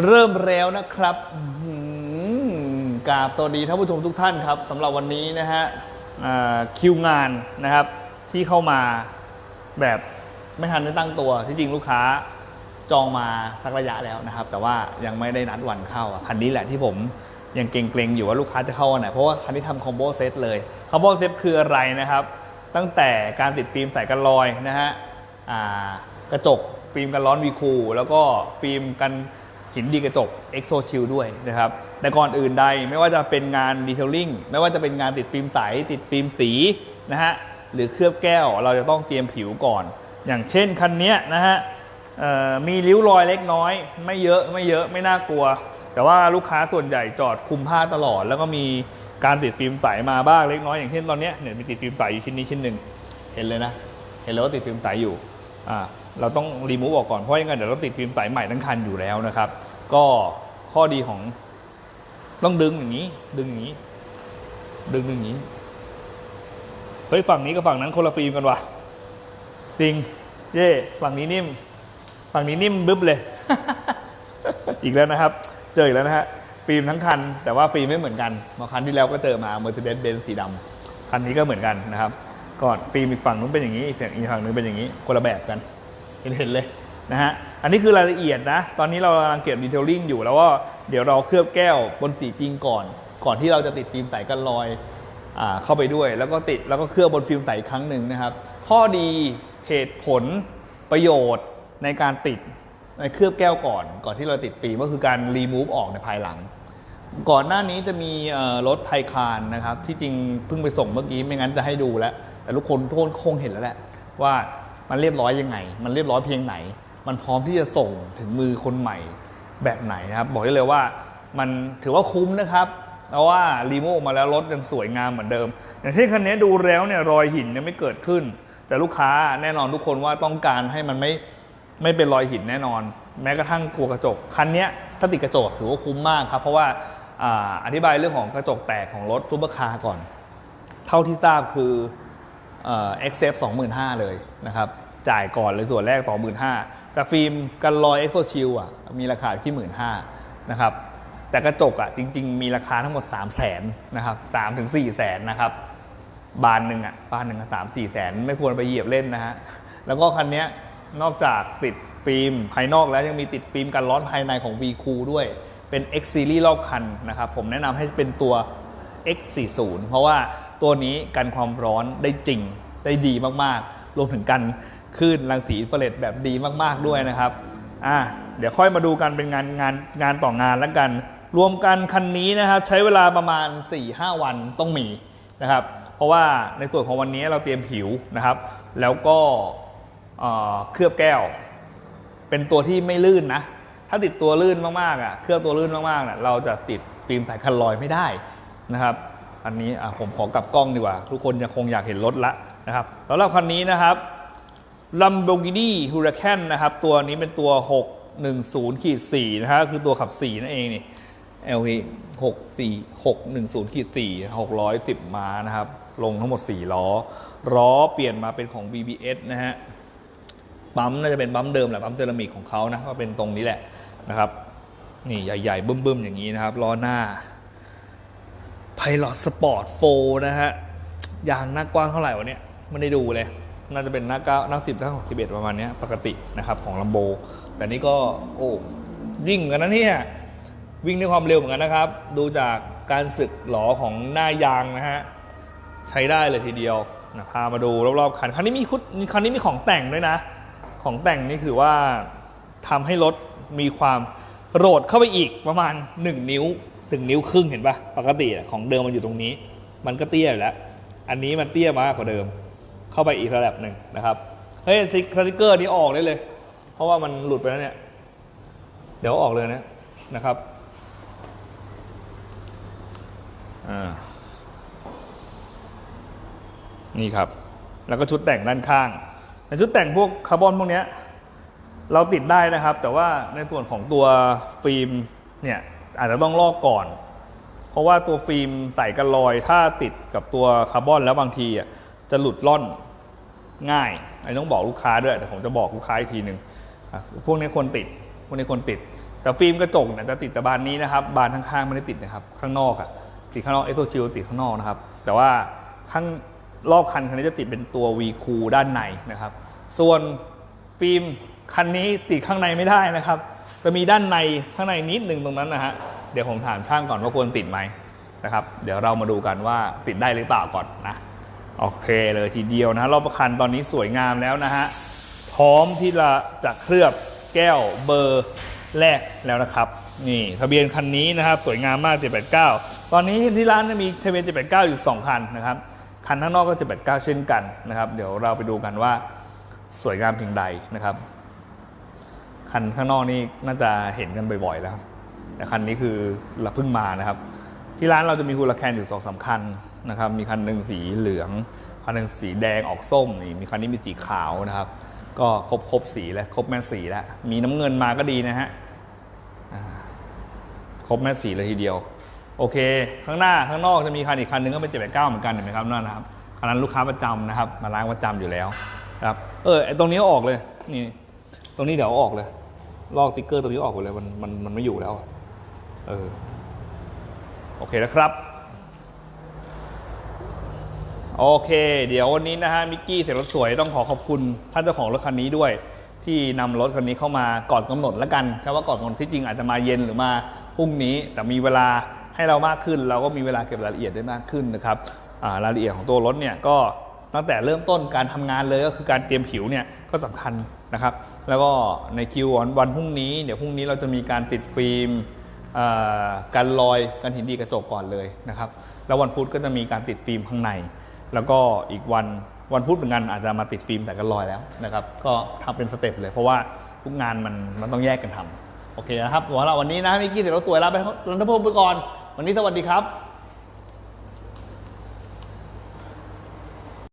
เริ่มแล้วนะครับกราบสวัสดีท่านผู้ชมทุกท่านครับสำหรับวันนี้นะฮะคิวงานนะครับ ที่เข้ามาแบบไม่ทันได้ตั้งตัว ที่จริงลูกค้าจองมาสักระยะแล้วนะครับ แต่ว่ายังไม่ได้นัดวันเข้าคันนี้แหละที่ผมยังเกรงๆอยู่ว่าลูกค้าจะเข้าวันไหนเพราะว่าคันนี้ทำคอมโบเซตเลยคอมโบเซตคืออะไรนะครับ ตั้งแต่การติดฟิล์มใส่กันรอยนะฮะกระจกฟิล์มกันร้อนวีคูแล้วก็ฟิล์มกัน หินดีกระจก Exo Shield ด้วยนะครับแต่ก่อนอื่นใดไม่ว่าจะเป็นงานดีเทลลิ่งไม่ว่าจะเป็นงานติดฟิล์มใส ติดฟิล์มสีนะฮะหรือเคลือบแก้วเราจะต้องเตรียมผิวก่อน อย่างเช่นคันนี้นะฮะมีริ้วรอยเล็กน้อย ไม่เยอะไม่เยอะไม่น่ากลัว แต่ว่าลูกค้าส่วนใหญ่จอดคุมผ้าตลอด แล้วก็มีการติดฟิล์มใสมาบ้างเล็กน้อยอย่างเช่นตอนเนี้ยเนี่ยมีติดฟิล์มใสอยู่ชิ้นนี้ชิ้นหนึ่งเห็นเลยนะเห็นเลยว่าติดฟิล์มใสอยู่อ่าเราต้องรีมูฟออกก่อนเพราะยังไงเดี๋ยวเราติดฟิล์มใสใหม่ทั้งคันอยู่แล้วนะครับ ก็ข้อดีของต้องดึงอย่างนี้ ดึงอย่างนี้ ดึงอย่างนี้เฮ้ยฝั่งนี้กับฝั่งนั้นคนละฟิล์มกันวะจริง เย่ฝั่งนี้นิ่ม ฝั่งนี้นิ่มบึ๊บเลย อีกแล้วนะครับ เจออีกแล้วนะฮะฟิล์มทั้งคัน แต่ว่าฟิล์มไม่เหมือนกันเมื่อคันที่แล้วก็เจอมา Mercedes-Benz สีดำคันนี้ก็เหมือนกันนะครับก่อนฟิล์มอีกฝั่งนู้นเป็นอย่างนี้อีกฝั่งอีกฝั่งนึงเป็นอย่างนี้คนละแบบกันเห็นเห็นเลยนะฮะ อันนี้คือรายละเอียดนะ ตอนนี้เรากำลังเก็บดีเทลลิ่งอยู่แล้วก็เดี๋ยวเราเคลือบแก้วบนสีจริงก่อน ก่อนที่เราจะติดฟิล์มใสกันรอยอ่าเข้าไปด้วย แล้วก็ติดแล้วก็เคลือบบนฟิล์มใสอีกครั้งหนึ่งนะครับ ข้อดีเหตุผลประโยชน์ในการติดในเคลือบแก้วก่อน ก่อนที่เราติดฟิล์มก็คือการรีมูฟออกในภายหลัง ก่อนหน้านี้จะมีรถไทคานนะครับ ที่จริงเพิ่งไปส่งเมื่อกี้ไม่งั้นจะให้ดูแล้ว แต่ทุกคนทุกคนคงเห็นแล้วแหละว่ามันเรียบร้อยยังไง มันเรียบร้อยเพียงไหน มันพร้อมที่จะส่งถึงมือคนใหม่แบบไหนนะครับ บอกได้เลยว่ามันถือว่าคุ้มนะครับเพราะว่ารีโมออกมาแล้วรถยังสวยงามเหมือนเดิม อย่างเช่นคันนี้ดูแล้วเนี่ยรอยหินเนี่ยไม่เกิดขึ้น แต่ลูกค้าแน่นอนทุกคนว่าต้องการให้มันไม่ไม่เป็นรอยหินแน่นอน แม้กระทั่งตัวกระจกคันนี้ถ้าติดกระจกถือว่าคุ้มมากครับ เพราะว่าอธิบายเรื่องของกระจกแตกของรถซูเปอร์คาร์ก่อน เท่าที่ทราบคือเอ่อ accept 25,000เลยนะครับ จ่ายก่อนเลยส่วนแรกต่อ15,000 แต่ฟิล์มกันรอย Exo Shield อะมีราคาอยู่ที่15,000นะครับแต่กระจกอะจริง ๆ มีราคาทั้งหมด 3 0 0 0 0นนะครับ3ถึง4 0 0 0 0นนะครับบานหนึ่งอะบานหนึ่งสามสี่แสนไม่ควรไปเหยียบเล่นนะฮะแล้วก็คันนี้นอกจากติดฟิล์มภายนอกแล้วยังมีติดฟิล์มกันร้อนภายในของ V Cool ด้วยเป็น X Series รอบคันนะครับผมแนะนำให้เป็นตัว X40 เพราะว่าตัวนี้กันความร้อนได้จริงได้ดีมากๆ รวมถึงกัน คลื่นรังสีอินฟราเรดแบบดีมากๆด้วยนะครับอะเดี๋ยวค่อยมาดูกันเป็นงานงานงานต่องานแล้วกัน รวมกันคันนี้นะครับใช้เวลาประมาณ 4-5 วันต้องมีนะครับเพราะว่าในส่วนของวันนี้เราเตรียมผิวนะครับ แล้วก็เคลือบแก้ว เป็นตัวที่ไม่ลื่นนะถ้าติดตัวลื่นมากๆอะเคลือบตัวลื่นมากๆเนี่ยเราจะติดฟิล์มสายคันลอยไม่ได้นะครับอันนี้ผมขอกลับกล้องดีกว่า ทุกคนยังคงอยากเห็นรถละนะครับสำหรับคันนี้นะครับ Lamborghini Huracan นะครับ ตัวนี้เป็นตัว 610ขีด4นะฮะคือตัวขับ 4 นั่นเองนี่ LV 6 4 610ขีด4 610 ม้านะครับ ลงทั้งหมด 4 ล้อ ล้อเปลี่ยนมาเป็นของ BBS นะฮะปั๊มน่าจะเป็นปั๊มเดิมแหละปั๊มเซรามิกของเขานะก็เป็นตรงนี้แหละนะครับ นี่ใหญ่ๆบึ้มๆอย่างนี้นะครับล้อหน้า Pilot Sport 4นะฮะยางหน้ากว้างเท่าไหร่วะเนี่ยไม่ได้ดูเลย น่าจะเป็นหน้าเก้าหน้าสิบหน้าสิบเอ็ดประมาณนี้ปกตินะครับของลัมโบ แต่นี่ก็โอ้วิ่งกันนะเนี่ยวิ่งด้วยความเร็วเหมือนกันนะครับ ดูจากการสึกหลอของหน้ายางนะฮะใช้ได้เลยทีเดียวนะพามาดูรอบๆคันคันนี้มีคุดคันนี้มีของแต่งด้วยนะ ของแต่งนี่คือว่าทำให้รถมีความโหลดเข้าไปอีกประมาณ 1 นิ้วถึงนิ้วครึ่งเห็นปะปกติของเดิมมันอยู่ตรงนี้ มันก็เตี้ยอยู่แล้ว อันนี้มันเตี้ยมากกว่าเดิม เข้าไปอีกระดับหนึ่งนะครับเฮ้ยสติกเกอร์นี้ออกได้เลย เพราะว่ามันหลุดไปแล้วเนี่ย เดี๋ยวออกเลยนะนะครับอ่านี่ครับ แล้วก็ชุดแต่งด้านข้างในชุดแต่งพวกคาร์บอนพวกนี้เราติดได้นะครับ แต่ว่าในส่วนของตัวฟิล์มเนี่ยอาจจะต้องลอกก่อน เพราะว่าตัวฟิล์มใส่กันรอยถ้าติดกับตัวคาร์บอนแล้วบางทีอะ จะหลุดล่อนง่ายอันต้องบอกลูกค้าด้วยแต่ผมจะบอกลูกค้าอีกทีหนึ่งพวกนี้ควรติด พวกนี้ควรติด แต่ฟิล์มกระจกเนี่ยจะติดแต่บานนี้นะครับ บานข้างๆไม่ได้ติดนะครับ ข้างนอกอะติดข้างนอกเอ็กโซจิลติดข้างนอกนะครับ แต่ว่าข้างรอบคันคันนี้จะติดเป็นตัว V คูด้านในนะครับ ส่วนฟิล์มคันนี้ติดข้างในไม่ได้นะครับ จะมีด้านในข้างในนิดหนึ่งตรงนั้นนะฮะ เดี๋ยวผมถามช่างก่อนว่าควรติดไหมนะครับ เดี๋ยวเรามาดูกันว่าติดได้หรือเปล่าก่อนนะ โอเคเลยทีเดียวนะรอบคันตอนนี้สวยงามแล้วนะฮะพร้อมที่จะจะเคลือบแก้วเบอร์แรกแล้วนะครับ นี่ทะเบียนคันนี้นะครับ สวยงามมาก 789 ตอนนี้ที่ร้านจะมีทะเบียน 789 อยู่ 2 คันนะครับ คันข้างนอกก็ 789 เช่นกันนะครับ เดี๋ยวเราไปดูกันว่าสวยงามเพียงใดนะครับ คันข้างนอกนี่น่าจะเห็นกันบ่อยๆแล้ว แต่คันนี้คือเราเพิ่งมานะครับ ที่ร้านเราจะมีฮูลาแคนอยู่สองสามคัน นะครับ มีคันหนึ่งสีเหลือง คันหนึ่งสีแดงออกส้มนี่มีคันนี้มีสีขาวนะครับ ก็ครบครบสีแล้วครบแม่สีแล้ว มีน้ำเงินมาก็ดีนะฮะครบแม่สีเลยทีเดียว โอเค ข้างหน้าข้างนอกจะมีคันอีกคันหนึ่งก็เป็นเจ็ดแปดเก้าเหมือนกันเห็นไหมครับนั่นนะครับคันนั้นลูกค้าประจำนะครับ มาล้างประจำอยู่แล้วนะครับเออไอตรงนี้เอาออกเลยนี่ตรงนี้เดี๋ยวเอาออกเลย ลอกติ๊กเกอร์ตรงนี้ออกหมดเลยมันมันมันไม่อยู่แล้ว เออ โอเคนะครับ โอเค เดี๋ยววันนี้นะฮะมิกกี้เสร็จรถสวยต้องขอขอบคุณท่านเจ้าของรถคันนี้ด้วย ที่นำรถคันนี้เข้ามาก่อนกำหนดแล้วกันถ้าว่าก่อนกำหนดที่จริงอาจจะมาเย็นหรือมาพรุ่งนี้ แต่มีเวลาให้เรามากขึ้น เราก็มีเวลาเก็บรายละเอียดได้มากขึ้นนะครับรายละเอียดของตัวรถเนี่ยก็ตั้งแต่เริ่มต้นการทำงานเลยก็คือการเตรียมผิวเนี่ยก็สำคัญนะครับ แล้วก็ในคิววันวันพรุ่งนี้เดี๋ยวพรุ่งนี้เราจะมีการติดฟิล์มการลอยการหินดีกระจกก่อนเลยนะครับ แล้ววันพุธก็จะมีการติดฟิล์มข้างใน แล้วก็อีกวันวันพุธเหมือนกันอาจจะมาติดฟิล์มแต่กันลอยแล้วนะครับก็ทำเป็นสเต็ปเลยเพราะว่าทุกงานมันมันต้องแยกกันทำโอเคนะครับสำหรับวันนี้นะมิกกี้เดี๋ยวเราตัวลาไปรันทพงศ์ไปก่อน วันนี้สวัสดีครับ